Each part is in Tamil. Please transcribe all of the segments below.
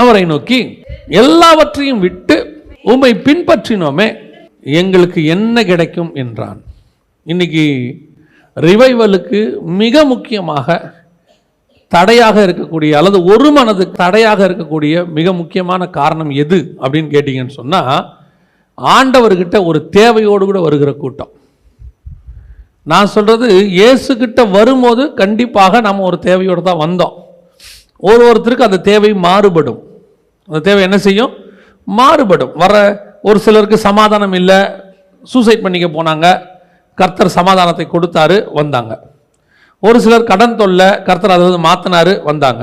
அவரை நோக்கி எல்லாவற்றையும் விட்டு உம்மை பின்பற்றினோமே எங்களுக்கு என்ன கிடைக்கும் என்றான். இன்னைக்கு ரிவைவலுக்கு மிக முக்கியமாக தடையாக இருக்கக்கூடிய அல்லது ஒரு மனது தடையாக இருக்கக்கூடிய மிக முக்கியமான காரணம் எது அப்படின்னு கேட்டீங்கன்னு சொன்னா ஆண்டவர்கிட்ட ஒரு தேவையோடு கூட வருகிற கூட்டம். நான் சொல்றது இயேசுகிட்ட வரும்போது கண்டிப்பாக நம்ம ஒரு தேவையோடு தான் வந்தோம். ஒரு ஒருத்தருக்கு அந்த தேவை மாறுபடும். அந்த தேவை என்ன செய்யும்? மாறுபடும். வர ஒரு சிலருக்கு சமாதானம் இல்லை சூசைட் பண்ணிக்க போனாங்க கர்த்தர் சமாதானத்தை கொடுத்தாரு வந்தாங்க. ஒரு சிலர் கடன் தொல்லை கர்த்தர் அதை வந்து மாற்றினார் வந்தாங்க.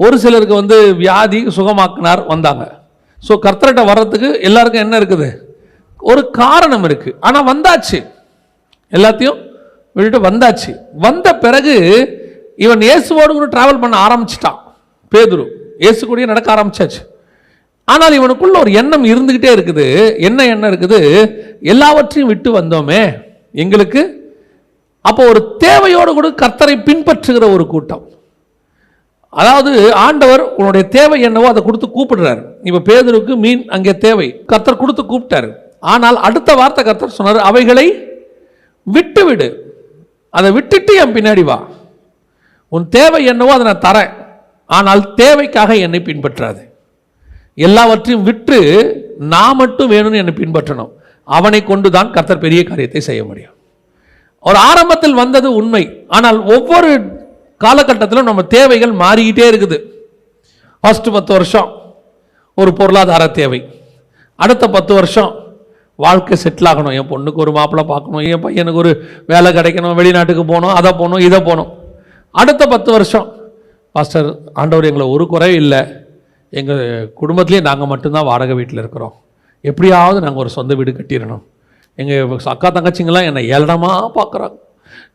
ஒரு சிலருக்கு வந்து வியாதி சுகமாக்குனார் வந்தாங்க. ஸோ கர்த்தர்கிட்ட வர்றதுக்கு எல்லாருக்கும் என்ன இருக்குது? ஒரு காரணம் இருக்குது ஆனால் வந்தாச்சு. எல்லாத்தையும் விட்டுட்டு வந்தாச்சு. வந்த பிறகு இவன் இயேசுவோடு கூட டிராவல் பண்ண ஆரம்பிச்சிட்டான். பேதுரு. இயேசு கூடயே நடக்க ஆரம்பிச்சாச்சு. ஆனால் இவனுக்குள்ள ஒரு எண்ணம் இருந்துக்கிட்டே இருக்குது. என்ன எண்ணம் இருக்குது? எல்லாவற்றையும் விட்டு வந்தோமே. எங்களுக்கு அப்போ ஒரு தேவையோடு கூட கர்த்தரை பின்பற்றுகிற ஒரு கூட்டம். அதாவது ஆண்டவர் உன்னுடைய தேவை என்னவோ அதை கொடுத்து கூப்பிடுறாரு. இப்போ பேதருக்கு மீன் அங்கே தேவை. கர்த்தர் கொடுத்து கூப்பிட்டாரு. ஆனால் அடுத்த வார்த்தை கர்த்தர் சொன்னார் அவைகளை விட்டு விடு அதை விட்டுட்டு என் பின்னாடி வா. உன் தேவை என்னவோ அதை நான் தரேன். ஆனால் தேவைக்காக என்னை பின்பற்றாது. எல்லாவற்றையும் விற்று நான் மட்டும் வேணும்னு என்னை பின்பற்றணும். அவனை கொண்டு தான் கர்த்தர் பெரிய காரியத்தை செய்ய முடியும். ஒரு ஆரம்பத்தில் வந்தது உண்மை. ஆனால் ஒவ்வொரு காலகட்டத்திலும் நம்ம தேவைகள் மாறிக்கிட்டே இருக்குது. ஃபஸ்ட்டு பத்து வருஷம் ஒரு பொருளாதார தேவை. அடுத்த பத்து வருஷம் வாழ்க்கை செட்டில் ஆகணும். என் பொண்ணுக்கு ஒரு மாப்பிள்ளை பார்க்கணும். என் பையனுக்கு ஒரு வேலை கிடைக்கணும். வெளிநாட்டுக்கு போகணும். அதை போகணும். இதை போகணும். அடுத்த பத்து வருஷம். பாஸ்டர் ஆண்டவர் எங்களை ஒரு குறை இல்லை. எங்கள் குடும்பத்திலே நாங்கள் மட்டும்தான் வாடகை வீட்டில் இருக்கிறோம். எப்படியாவது நாங்கள் ஒரு சொந்த வீடு கட்டிடணும். எங்கள் அக்கா தங்கச்சிங்கெல்லாம் என்னை ஏழமாக பார்க்குறாங்க.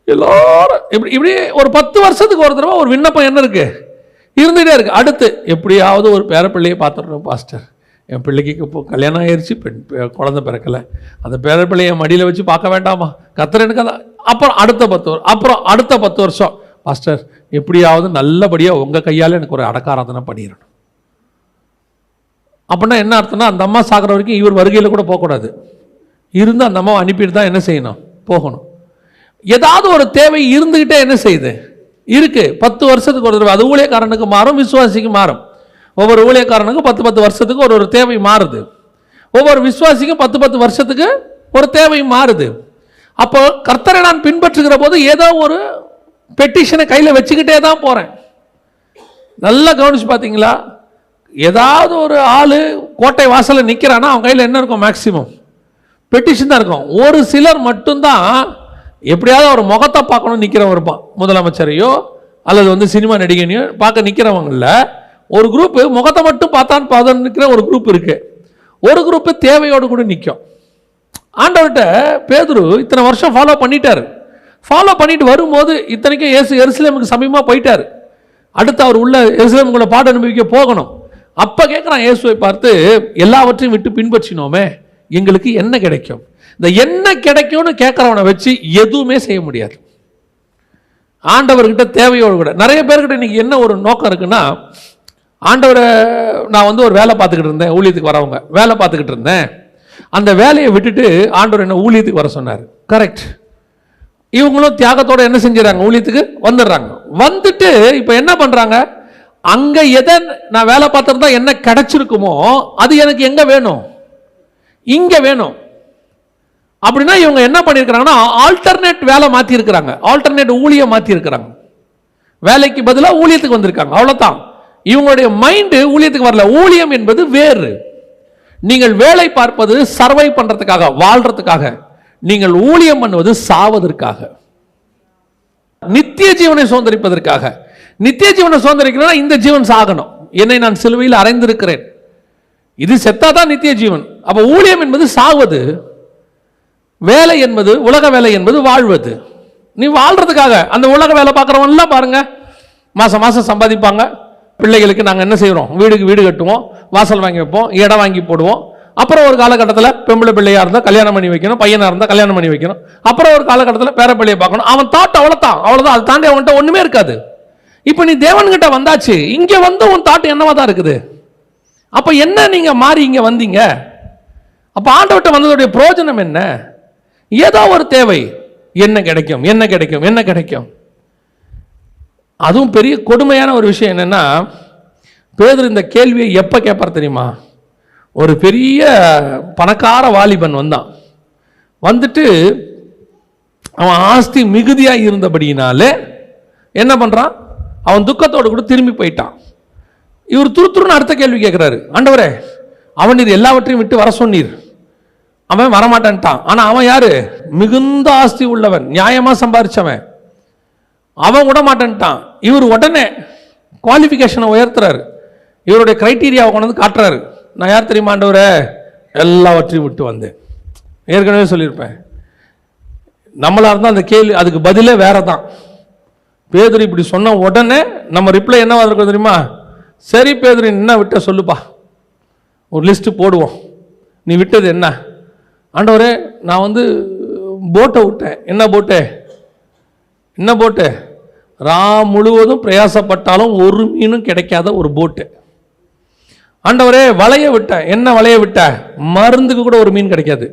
எல்லோரும் இப்படி இப்படி ஒரு பத்து வருஷத்துக்கு ஒரு தடவை ஒரு விண்ணப்பம் என்ன இருக்குது இருந்துகிட்டே இருக்குது அடுத்து எப்படியாவது ஒரு பேரப்பிள்ளையை பார்த்துடணும் பாஸ்டர். என் பிள்ளைக்கு இப்போ கல்யாணம் ஆயிடுச்சு பெண் பெ- குழந்தை பிறக்கலை. அந்த பேரப்பிள்ளையை மடியில் வச்சு பார்க்க வேண்டாமா? கத்தர் எனக்கு அதான் அப்புறம் அடுத்த பத்து வருஷம் அப்புறம் அடுத்த பத்து வருஷம். பாஸ்டர் எப்படியாவது நல்லபடியாக உங்கள் கையால் எனக்கு ஒரு அடக்காராதனை பண்ணிடணும் அப்படின்னா என்ன அர்த்தம்னா அந்த அம்மா சாகிற வரைக்கும் இவர் வருகையில் கூட போகக்கூடாது. இருந்து அந்த அம்மாவை அனுப்பிட்டு தான் என்ன செய்யணும்? போகணும். ஏதாவது ஒரு தேவை இருந்துக்கிட்டே என்ன செய்யுது? இருக்கு. பத்து வருஷத்துக்கு ஒரு தடவை. அது ஊழியக்காரனுக்கு மாறும் விசுவாசிக்கு மாறும். ஒவ்வொரு ஊழியக்காரனுக்கும் பத்து பத்து வருஷத்துக்கு ஒரு ஒரு தேவை மாறுது. ஒவ்வொரு விசுவாசிக்கும் பத்து பத்து வருஷத்துக்கு ஒரு தேவை மாறுது. அப்போ கர்த்தரை நான் பின்பற்றுகிற போது ஏதோ ஒரு பெட்டிஷனை கையில் வச்சுக்கிட்டே தான் போகிறேன் நல்லா கவனிச்சு பார்த்தீங்களா ஏதாவது ஒரு ஆள் கோட்டை வாசலில் நிற்கிறான்னா அவன் கையில் என்ன இருக்கும் மேக்சிமம் பெட்டிஷன் தான் இருக்கும். ஒரு சிலர் மட்டும்தான் எப்படியாவது ஒரு முகத்தை பார்க்கணும்னு நிற்கிறவன் இருப்பான். முதலமைச்சரையோ அல்லது வந்து சினிமா நடிகனையோ பார்க்க நிற்கிறவங்கள ஒரு குரூப் முகத்தை மட்டும் பார்த்தான்னு பார்த்தான்னு நிற்கிற ஒரு குரூப் இருக்குது ஒரு குரூப்பு தேவையோடு கூட நிற்கும் ஆண்டவர்கிட்ட பேதுரு இத்தனை வருஷம் ஃபாலோ பண்ணிட்டாரு. ஃபாலோ பண்ணிட்டு வரும்போது இத்தனைக்கும் இயேசு எருசலேமுக்கு சமீபமாக போயிட்டார். அடுத்து அவர் உள்ள எருசலேமுக்குள்ள பாட அனுபவிக்க போகணும். அப்போ கேட்குறான் இயேசுவை பார்த்து எல்லாவற்றையும் விட்டு பின்பற்றினோமே எங்களுக்கு என்ன கிடைக்கும்? இந்த என்ன கிடைக்கும்னு கேட்குறவனை வச்சு எதுவுமே செய்ய முடியாது. ஆண்டவர்கிட்ட தேவையோடு கூட. நிறைய பேர்கிட்ட இன்னைக்கு என்ன ஒரு நோக்கம் இருக்குன்னா ஆண்டவரை நான் வந்து ஒரு வேலை பார்த்துக்கிட்டு இருந்தேன் ஊழியத்துக்கு வரவங்க. வேலை பார்த்துக்கிட்டு இருந்தேன். அந்த வேலையை விட்டுட்டு ஆண்டவர் என்ன ஊழியத்துக்கு வர சொன்னார். கரெக்ட் இவங்களும் தியாகத்தோட என்ன செஞ்சுறாங்க ஊழியத்துக்கு வந்துடுறாங்க. வந்துட்டு இப்போ என்ன பண்றாங்க? அங்க எதை நான் வேலை பார்த்துருந்தா என்ன கிடைச்சிருக்குமோ அது எனக்கு எங்க வேணும்? இங்க வேணும். அப்படின்னா இவங்க என்ன பண்ணியிருக்கிறாங்கன்னா ஆல்டர்னேட் வேலை மாத்திருக்கிறாங்க ஆல்டர்னேட் ஊழியம் மாத்திருக்கிறாங்க வேலைக்கு பதிலாக ஊழியத்துக்கு வந்திருக்காங்க. அவ்வளோதான் இவங்களுடைய மைண்டு ஊழியத்துக்கு வரல. ஊழியம் என்பது வேறு. நீங்கள் வேலை பார்ப்பது சர்வை பண்ணுறதுக்காக வாழ்றதுக்காக. நீங்கள் ஊழியம் பண்ணுவது சாவதற்காக. நித்திய ஜீவனை சுதந்திரிப்பதற்காக. நித்திய ஜீவனை சுதந்திரிக்கணும்னா இந்த ஜீவன் சாகணும். என்னை நான் சிலுவையில் அறைந்திருக்கிறேன். இது செத்தாதான் நித்திய ஜீவன். அப்போ ஊழியம் என்பது சாவது வேலை என்பது உலக வேலை என்பது வாழ்வது. நீ வாழ்றதுக்காக அந்த உலக வேலை பார்க்குறவன்லாம் பாருங்க. மாதம் மாதம் சம்பாதிப்பாங்க. பிள்ளைகளுக்கு நாங்கள் என்ன செய்கிறோம் வீடுக்கு வீடு கட்டுவோம். வாசல் வாங்கி வைப்போம். இடம் வாங்கி போடுவோம். அப்புறம் ஒரு காலகட்டத்தில் பெம்பளை பிள்ளையாக இருந்தால் கல்யாணம் பண்ணி வைக்கணும் பையனாக இருந்தால் கல்யாணம் பண்ணி வைக்கணும். அப்புறம் ஒரு காலகட்டத்தில் பேர பிள்ளையை பார்க்கணும். அவன் தாட் அவ்வளோதான் அவ்வளோதான் அதை தாண்டி அவன்கிட்ட ஒன்றுமே இருக்காது. இப்போ நீ தேவன்கிட்ட வந்தாச்சு இங்கே வந்து உன் தாட் என்னவா தான் இருக்குது? அப்போ என்ன நீங்கள் மாறி இங்கே வந்தீங்க? அப்போ ஆண்டவர்கிட்ட வந்ததுடைய பிரயோஜனம் என்ன? ஏதோ ஒரு தேவை. என்ன கிடைக்கும் என்ன கிடைக்கும் என்ன கிடைக்கும்? அதுவும் பெரிய கொடுமையான ஒரு விஷயம் என்னென்னா பேதர் இந்த கேள்வியை எப்போ கேட்பார் தெரியுமா? ஒரு பெரிய பணக்கார வாலிபன் வந்தான். வந்துட்டு அவன் ஆஸ்தி மிகுதியாக இருந்தபடியினாலே என்ன பண்ணுறான் அவன் துக்கத்தோடு கூட திரும்பி போயிட்டான். இவர் துருத்துருன்னு அடுத்த கேள்வி கேட்குறாரு ஆண்டவரே அவன் நீர் எல்லாவற்றையும் விட்டு வர சொன்னீர். அவன் வரமாட்டான்ட்டான். ஆனால் அவன் யாரு? மிகுந்த ஆஸ்தி உள்ளவன் நியாயமாக சம்பாரிச்சவன். அவன் விட மாட்டேன்ட்டான் இவர் உடனே குவாலிஃபிகேஷனை உயர்த்துறாரு. இவருடைய கிரைட்டீரியாவை கொண்டு வந்து காட்டுறாரு. நான் யார் தெரியுமா ஆண்டவரே? எல்லாவற்றையும் விட்டு வந்தேன். ஏற்கனவே சொல்லியிருப்பேன். நம்மளாக இருந்தால் அந்த கேள்வி அதுக்கு பதிலே வேற தான் பேதுரு இப்படி சொன்ன உடனே நம்ம ரிப்ளை என்னவா இருக்கும் தெரியுமா? சரி பேதுரு என்ன விட்ட சொல்லுப்பா. ஒரு லிஸ்ட்டு போடுவோம். நீ விட்டது என்ன? ஆண்டவரே நான் வந்து போட்டை விட்டேன். என்ன போட்டு என்ன போட்டு ரா முழுவதும் பிரயாசப்பட்டாலும் ஒரு மீனும் கிடைக்காத ஒரு போட்டு ஆண்டவரே வலைய விட்டேன் என்ன வலைய விட்ட? மருந்துக்கு கூட ஒரு மீன் கிடைக்காது.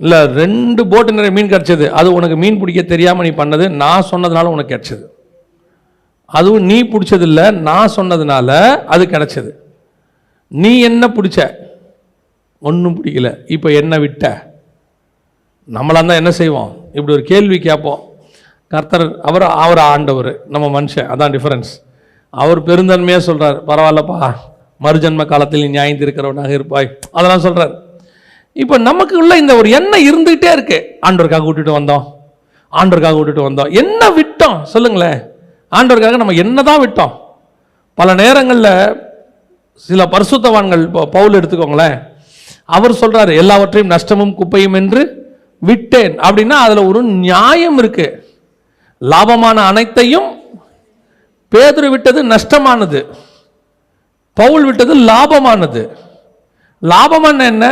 இல்லை ரெண்டு போட்டு நிறைய மீன் கிடச்சிது. அது உனக்கு மீன் பிடிக்க தெரியாமல் நீ பண்ணது நான் சொன்னதுனால உனக்கு கிடச்சிது. அதுவும் நீ பிடிச்சது இல்லை நான் சொன்னதுனால அது கிடச்சிது. நீ என்ன பிடிச்ச? ஒன்றும் பிடிக்கல. இப்போ என்ன விட்ட? நம்மளாக தான் என்ன செய்வோம்? இப்படி ஒரு கேள்வி கேட்போம். கர்த்தர் அவர் அவர் ஆண்டவர் நம்ம மனுஷன். அதான் டிஃபரன்ஸ் அவர் பெருந்தன்மையாக சொல்கிறார் பரவாயில்லப்பா மறுஜன்ம காலத்தில் நீ நியாயம் இருக்கிறவனாக இருப்பாய். அதெல்லாம் சொல்கிறார் இப்போ நமக்கு உள்ள இந்த ஒரு எண்ணம் இருந்துகிட்டே இருக்கு. ஆண்டோருக்காக விட்டுட்டு வந்தோம். ஆண்டோருக்காக விட்டுட்டு வந்தோம். என்ன விட்டோம்? சொல்லுங்களேன். ஆண்டோருக்காக நம்ம என்ன தான் விட்டோம்? பல நேரங்களில் சில பரிசுத்தவான்கள் இப்போ பவுல் எடுத்துக்கோங்களேன். அவர் சொல்கிறார் எல்லாவற்றையும் நஷ்டமும் குப்பையும் என்று விட்டேன். அப்படின்னா அதில் ஒரு நியாயம் இருக்குது லாபமான அனைத்தையும் பேதுரு விட்டது நஷ்டமானது. பவுல் விட்டது லாபமானது. லாபமான என்ன?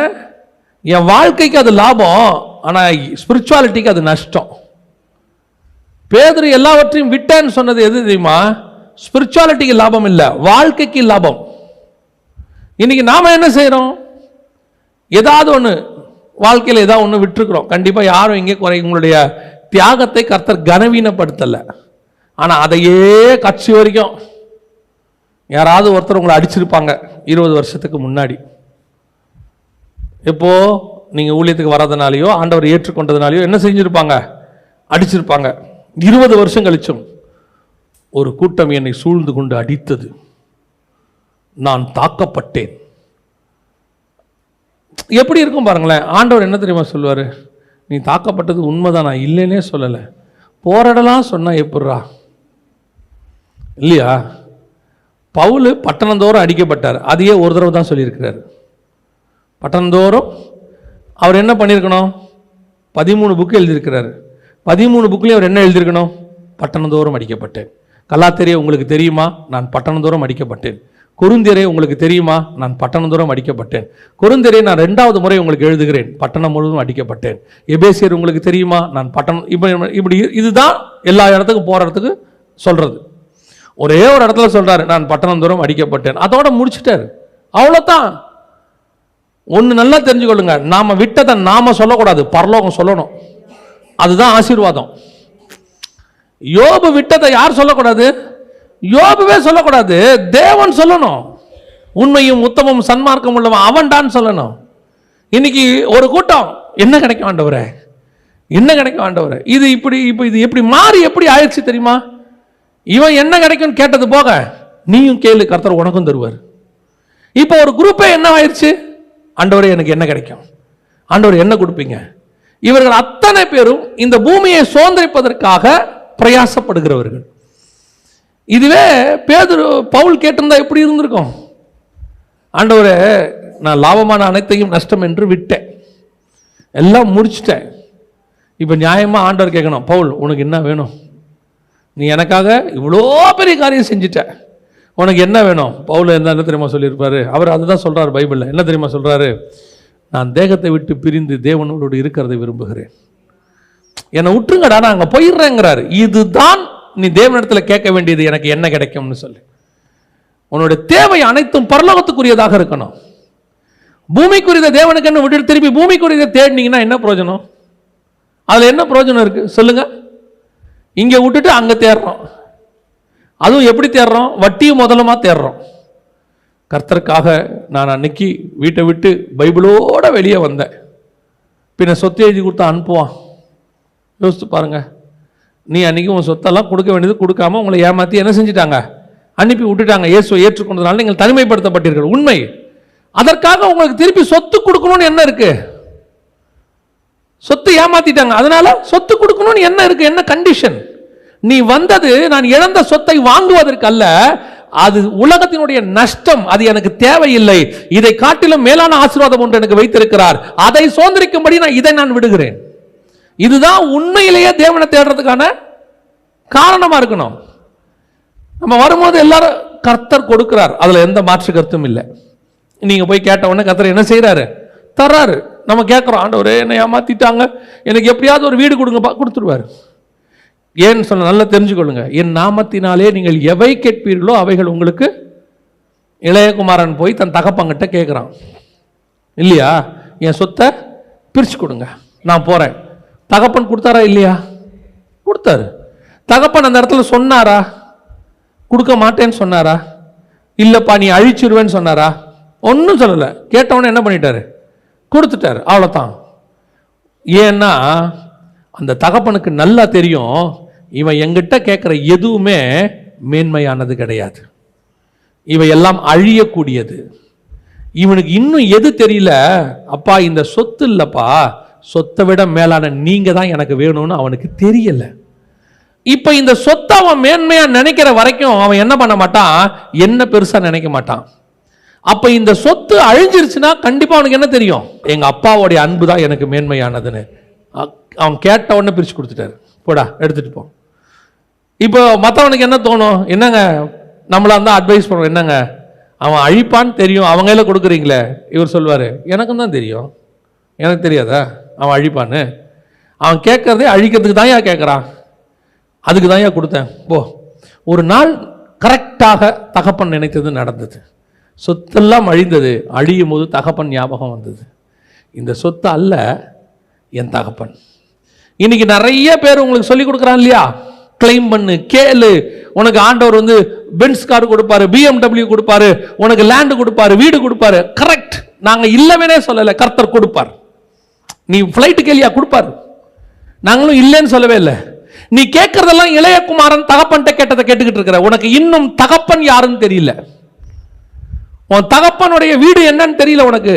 என் வாழ்க்கைக்கு அது லாபம் ஆனால் ஸ்பிரிச்சுவாலிட்டிக்கு அது நஷ்டம். பேதுரு எல்லாவற்றையும் விட்டேன்னு சொன்னது எது தெரியுமா? ஸ்பிரிச்சுவாலிட்டிக்கு லாபம் இல்லை வாழ்க்கைக்கு லாபம். இன்னைக்கு நாம் என்ன செய்கிறோம் ஏதாவது ஒன்று வாழ்க்கையில் ஏதாவது ஒன்று விட்டுருக்குறோம். கண்டிப்பாக யாரும் இங்கே குறை உங்களுடைய தியாகத்தை கர்த்தர் கனவீனப்படுத்தலை. ஆனால் அதையே கட்சி வரைக்கும் யாராவது ஒருத்தர் உங்களை அடிச்சிருப்பாங்க இருபது வருஷத்துக்கு முன்னாடி. எப்போ? நீங்கள் ஊழியத்துக்கு வர்றதுனாலையோ ஆண்டவர் ஏற்றுக்கொண்டதுனாலையோ என்ன செஞ்சிருப்பாங்க? அடிச்சிருப்பாங்க. இருபது வருஷம் கழிச்சும் ஒரு கூட்டம் என்னை சூழ்ந்து கொண்டு அடித்தது. நான் தாக்கப்பட்டேன். எப்படி இருக்கும் பாருங்களேன் ஆண்டவர் என்ன தெரியுமா சொல்லுவார்? நீ தாக்கப்பட்டது உண்மைதான் நான் இல்லைன்னே சொல்லலை. போராடலாம் சொன்னால் எப்பட்றா? இல்லையா? பவுல் பட்டணந்தோறும் அடிக்கப்பட்டார். அதையே ஒரு தடவை தான் சொல்லியிருக்கிறார். பட்டணந்தோறும் அவர் என்ன பண்ணியிருக்கணும்? பதிமூணு புக்கு எழுதியிருக்கிறாரு. பதிமூணு புக்லேயும் அவர் என்ன எழுதியிருக்கணும்? பட்டணந்தோறும் அடிக்கப்பட்டேன். கலாத்தெரிய உங்களுக்கு தெரியுமா? நான் பட்டணந்தோறும் அடிக்கப்பட்டேன். குறுந்திரை உங்களுக்கு தெரியுமா? நான் பட்டணந்தோறும் அடிக்கப்பட்டேன். குறுந்திரை நான் ரெண்டாவது முறை உங்களுக்கு எழுதுகிறேன். பட்டணம் முழுவதும் அடிக்கப்பட்டேன். எபேசியர் உங்களுக்கு தெரியுமா? நான் பட்டணம் இப்படி இப்படி இதுதான் எல்லா இடத்துக்கும் போகிற இடத்துக்கு சொல்கிறது ஒரே ஒரு இடத்துல சொல்கிறாரு நான் பட்டணம் தூரம் அடிக்கப்பட்டேன். அதோட முடிச்சிட்டாரு. அவ்வளோதான் ஒன்று நல்லா தெரிஞ்சுக்கொள்ளுங்க. நாம் விட்டதை நாம் சொல்லக்கூடாது பரலோகம் சொல்லணும். அதுதான் ஆசீர்வாதம். யோபு விட்டதை யார் சொல்லக்கூடாது? யோபுவே சொல்லக்கூடாது. தேவன் சொல்லணும். உண்மையும் உத்தமும் சன்மார்க்கம் உள்ளவன் அவன்டான்னு சொல்லணும். இன்னைக்கு ஒரு கூட்டம் என்ன கிடைக்க ஆண்டவரே? என்ன கிடைக்க ஆண்டவரே? இது இப்படி இப்போ இது எப்படி மாறி எப்படி ஆயிடுச்சு தெரியுமா? இவன் என்ன கிடைக்கும்னு கேட்டது போக நீயும் கேளு கர்த்தர் உனக்கும் தருவார். இப்போ ஒரு குரூப்பே என்ன ஆயிடுச்சு ஆண்டவரே எனக்கு என்ன கிடைக்கும்? ஆண்டவர் என்ன கொடுப்பீங்க? இவர்கள் அத்தனை பேரும் இந்த பூமியை சுதந்திரிப்பதற்காக பிரயாசப்படுகிறவர்கள். இதுவே பேதுரு பவுல் கேட்டிருந்தா எப்படி இருந்திருக்கும்? ஆண்டவரே நான் லாபமான அனைத்தையும் நஷ்டம் என்று விட்டேன். எல்லாம் முடிச்சிட்டேன். இப்போ நியாயமாக ஆண்டவர் கேட்கணும் பவுல் உனக்கு என்ன வேணும்? நீ எனக்காக இவ்வளோ பெரிய காரியம் செஞ்சிட்ட. உனக்கு என்ன வேணும்? பவுல என்ன என்ன தெரியுமா சொல்லியிருப்பாரு? அவர் அதுதான் சொல்கிறார் பைபிளில். என்ன தெரியுமா சொல்கிறாரு நான் தேகத்தை விட்டு பிரிந்து தேவனோடு இருக்கிறதை விரும்புகிறேன். என்னை விட்டுருங்கடா நான் அங்கே போயிடுறேங்கிறாரு. இதுதான் நீ தேவனிடத்தில் கேட்க வேண்டியது எனக்கு என்ன கிடைக்கும்னு சொல்லி. உன்னுடைய தேவை அனைத்தும் பரலோகத்துக்குரியதாக இருக்கணும். பூமிக்குரியதை தேவனுக்கு என்ன விட்டுட்டு திருப்பி பூமிக்குரியதை தேடினீங்கன்னா என்ன பிரயோஜனம்? அதில் என்ன பிரயோஜனம் இருக்குது சொல்லுங்கள் இங்கே விட்டுட்டு அங்கே தேடுறோம் அதுவும் எப்படி தேடுறோம் வட்டியும் முதலமாக தேடுறோம் கர்த்தருக்காக நான் அன்னைக்கு வீட்டை விட்டு பைபிளோட வெளியே வந்தேன். பின்ன சொத்து எழுதி கொடுத்தா அனுப்புவான். யோசித்து பாருங்கள் நீ அன்னைக்கு உன் சொத்தெல்லாம் கொடுக்க வேண்டியது கொடுக்காம உங்களை ஏமாற்றி என்ன செஞ்சிட்டாங்க? அனுப்பி விட்டுட்டாங்க. இயேசுவை ஏற்றுக்கொண்டதுனால நீங்கள் தனிமைப்படுத்தப்பட்டீர்கள். உண்மை. அதற்காக உங்களுக்கு திருப்பி சொத்து கொடுக்கணும்னு என்ன இருக்குது சொத்து ஏமாத்திட்டாங்க. அதனால சொத்து கொடுக்கணும்னு என்ன இருக்கு? என்ன கண்டிஷன் நீ வந்தது நான் இழந்த சொத்தை வாங்குவதற்கு அல்ல அது உலகத்தினுடைய நஷ்டம் அது எனக்கு தேவையில்லை. இதை காட்டிலும் மேலான ஆசீர்வாதம் ஒன்று எனக்கு வைத்திருக்கிறார். அதை சுதந்திரிக்கும்படி நான் இதை நான் விடுகிறேன். இதுதான் உண்மையிலேயே தேவனை தேடுறதுக்கான காரணமா இருக்கணும். நம்ம வரும்போது எல்லாரும் கர்த்தர் கொடுக்கிறார். அதுல எந்த மாற்று கருத்தும் இல்லை. நீங்க போய் கேட்ட உடனே கர்த்தர் என்ன செய்யறாரு தர்றாரு. நம்ம கேட்குறோம் ஆண்டவர் என்னை ஏமாற்றிட்டாங்க எனக்கு எப்படியாவது ஒரு வீடு கொடுங்கப்பா கொடுத்துருவாரு. ஏன்னு சொன்ன நல்லா தெரிஞ்சுக்கொள்ளுங்க. என் நாமத்தினாலே நீங்கள் எவை கேட்பீர்களோ அவைகள் உங்களுக்கு இளையகுமாரன் போய் தன் தகப்பங்கிட்ட கேட்குறான் இல்லையா? என் சொத்தை பிரித்து கொடுங்க. நான் போகிறேன் தகப்பன் கொடுத்தாரா இல்லையா? கொடுத்தாரு. தகப்பன் அந்த இடத்துல சொன்னாரா? கொடுக்க மாட்டேன்னு சொன்னாரா? இல்லைப்பா நீ அழிச்சிருவேன்னு சொன்னாரா? ஒன்றும் சொல்லலை. கேட்டவொடனே என்ன பண்ணிட்டாரு? கொடுத்துட்டாரு. அவ்வளோதான் ஏன்னா அந்த தகப்பனுக்கு நல்லா தெரியும் இவன் எங்கிட்ட கேட்குற எதுவுமே மேன்மையானது கிடையாது. இவை எல்லாம் அழியக்கூடியது. இவனுக்கு இன்னும் எது தெரியல? அப்பா இந்த சொத்து இல்லைப்பா. சொத்தை விட மேலான நீங்க தான் எனக்கு வேணும்னு அவனுக்கு தெரியல. இப்போ இந்த சொத்தை அவன் மேன்மையா நினைக்கிற வரைக்கும் அவன் என்ன பண்ண மாட்டான்? என்ன பெருசா நினைக்க மாட்டான்? அப்ப இந்த சொத்து அழிஞ்சிருச்சுன்னா கண்டிப்பா அவனுக்கு என்ன தெரியும்? எங்க அப்பாவுடைய அன்பு தான் எனக்கு மேன்மையானதுன்னு. அவன் கேட்ட உடனே பிரிச்சு கொடுத்துட்டாரு. போடா எடுத்துட்டு போ. இப்போ மற்றவனுக்கு என்ன தோணும்? என்னங்க? நம்மளா இருந்தால் அட்வைஸ் பண்ணுவோம். என்னங்க? அவன் அழிப்பான்னு தெரியும். அவங்க கையில் கொடுக்குறீங்களே? இவர் சொல்லுவார் எனக்கும் தான் தெரியும். எனக்கு தெரியாதா? அவன் அழிப்பான்னு. அவன் கேட்கறதே அழிக்கிறதுக்கு தான் ஏன் கேட்குறான் அதுக்கு தான் ஏன் கொடுத்தேன். போ. ஒரு நாள் கரெக்டாக தகப்பன் நினைத்தது நடந்தது. சொத்தெல்லாம் அழிந்தது. அழியும் போது தகப்பன் ஞாபகம் வந்தது. இந்த சொத்து அல்ல என் தகப்பன். இன்னைக்கு நிறைய பேர் உங்களுக்கு சொல்லி கொடுக்குறான் இல்லையா? கிளைம் பண்ணு கேளு. உனக்கு ஆண்டவர் வந்து பென்ஸ் கார் கொடுப்பாரு பிஎம்டபிள்யூ கொடுப்பாரு உனக்கு லேண்டு கொடுப்பாரு வீடு கொடுப்பாரு. கரெக்ட் நாங்கள் இல்லவேனே சொல்லலை கர்த்தர் கொடுப்பார். நீ ஃப்ளைட்டு கேளியா கொடுப்பாரு. நாங்களும் இல்லைன்னு சொல்லவே இல்லை. நீ கேட்கறதெல்லாம் இளையகுமாரன் தகப்பன்ட்ட கேட்டதை கேட்டுக்கிட்டு இருக்கிற. உனக்கு இன்னும் தகப்பன் யாருன்னு தெரியல. உன் தகப்பனுடைய வீடு என்னன்னு தெரியல உனக்கு.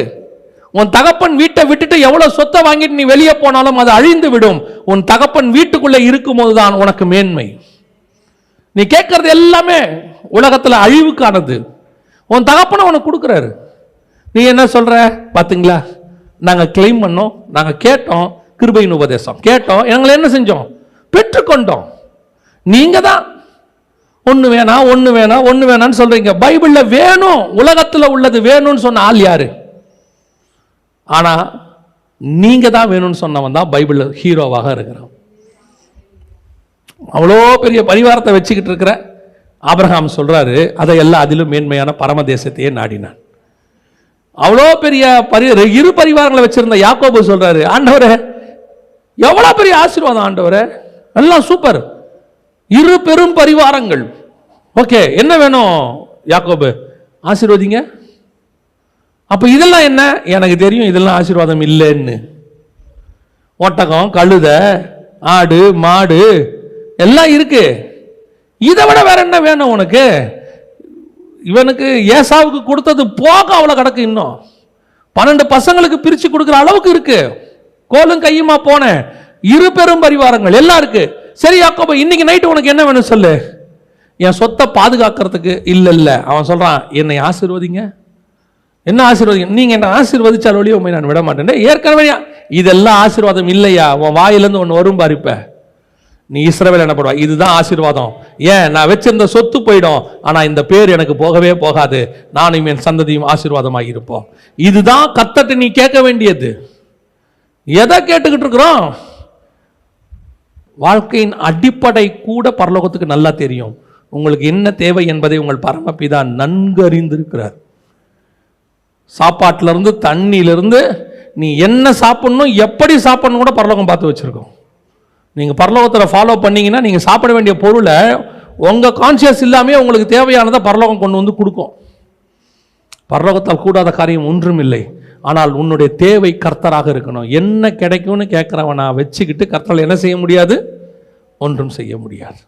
உன் தகப்பன் வீட்டை விட்டுட்டு எவ்வளவு சொத்தை வாங்கிட்டு நீ வெளியே போனாலும் அது அழிந்து விடும். உன் தகப்பன் வீட்டுக்குள்ள இருக்கும்போது தான் உனக்கு மேன்மை. நீ கேட்கறது எல்லாமே உலகத்தில் அழிவுக்கானது. உன் தகப்பனை உனக்கு கொடுக்குறாரு. நீ என்ன சொல்ற? பாத்தீங்களா? நாங்கள் கிளைம் பண்ணோம் நாங்கள் கேட்டோம் கிருபையின் உபதேசம். கேட்டோம் எங்களை என்ன செஞ்சோம்? பெற்றுக்கொண்டோம். நீங்க தான் ஒன்று வேணாம் ஒன்று வேணாம் ஒன்று வேணாம்னு சொல்றீங்க. பைபிளில் வேணும். உலகத்தில் உள்ளது வேணும்னு சொன்ன ஆள் யாரு? ஆனால் நீங்கள் தான் வேணும்னு சொன்னவன் தான் பைபிளில் ஹீரோவாக இருக்கிறான் அவ்வளோ பெரிய பரிவாரத்தை வச்சுக்கிட்டு இருக்கிற ஆபிரகாம் சொல்கிறாரு அதை எல்லாம் அதிலும் மேன்மையான பரமதேசத்தையே நாடினான். அவ்வளோ பெரிய பரி இரு பரிவாரங்களை வச்சிருந்த யாக்கோபு சொல்கிறாரு ஆண்டவரே எவ்வளோ பெரிய ஆசீர்வாதம் ஆண்டவரே? எல்லாம் சூப்பர். இரு பெரும் பரிவாரங்கள் ஓகே என்ன வேணும் யாக்கோபு? ஆசீர்வதிங்க. அப்போ இதெல்லாம் என்ன? எனக்கு தெரியும் இதெல்லாம் ஆசீர்வாதம் இல்லைன்னு. ஒட்டகம் கழுத ஆடு மாடு எல்லாம் இருக்கு. இதை விட வேற என்ன வேணும் உனக்கு? இவனுக்கு ஏசாவுக்கு கொடுத்தது போக அவ்வளோ கிடக்கு இன்னும். பன்னெண்டு பசங்களுக்கு பிரித்து கொடுக்குற அளவுக்கு இருக்கு. கோலும் கையுமா போனேன். இரு பெரும் பரிவாரங்கள் எல்லாம் இருக்கு. சரி யாக்கோபு இன்னைக்கு நைட்டு உனக்கு என்ன வேணும் சொல்லு? என் சொத்தை பாதுகாக்கிறதுக்கு இல்லை இல்லை அவன் சொல்கிறான் என்னை ஆசீர்வதிங்க. என்ன ஆசீர்வதிங்க நீங்கள் என்ன ஆசீர்வதிச்சால் ஒழிய உண்மை நான் விட மாட்டேன். ஏற்கனவே இதெல்லாம் ஆசீர்வாதம் இல்லையா? உன் வாயிலேருந்து ஒன்று வரும் பாரு நீ இஸ்ரவேல் எனப்படுவா இதுதான் ஆசீர்வாதம். ஏன்? நான் வச்சிருந்த சொத்து போயிடும். ஆனால் இந்த பேர் எனக்கு போகவே போகாது. நானும் என் சந்ததியும் ஆசீர்வாதமாக இருப்போம் இதுதான் கத்தட்டு நீ கேட்க வேண்டியது. எதை கேட்டுக்கிட்டு இருக்கிறோம்? வாழ்க்கையின் அடிப்படை கூட பரலோகத்துக்கு நல்லா தெரியும். உங்களுக்கு என்ன தேவை என்பதை உங்கள் பரமபிதா நன்கு அறிந்திருக்கிறார் சாப்பாட்டிலிருந்து தண்ணியிலிருந்து நீ என்ன சாப்பிடணும் எப்படி சாப்பிடணும் கூட பரலோகம் பார்த்து வச்சுருக்கோம். நீங்கள் பரலோகத்தில் ஃபாலோ பண்ணிங்கன்னா நீங்கள் சாப்பிட வேண்டிய பொருளை உங்கள் கான்சியஸ் இல்லாமே உங்களுக்கு தேவையானதை பரலோகம் கொண்டு வந்து கொடுக்கும். பரலோகத்தால் கூடாத காரியம் ஒன்றும் இல்லை. ஆனால் உன்னுடைய தேவை கர்த்தராக இருக்கணும். என்ன கிடைக்கும்னு கேட்குறவனா வச்சுக்கிட்டு கர்த்தரால் என்ன செய்ய முடியாது? ஒன்றும் செய்ய முடியாது.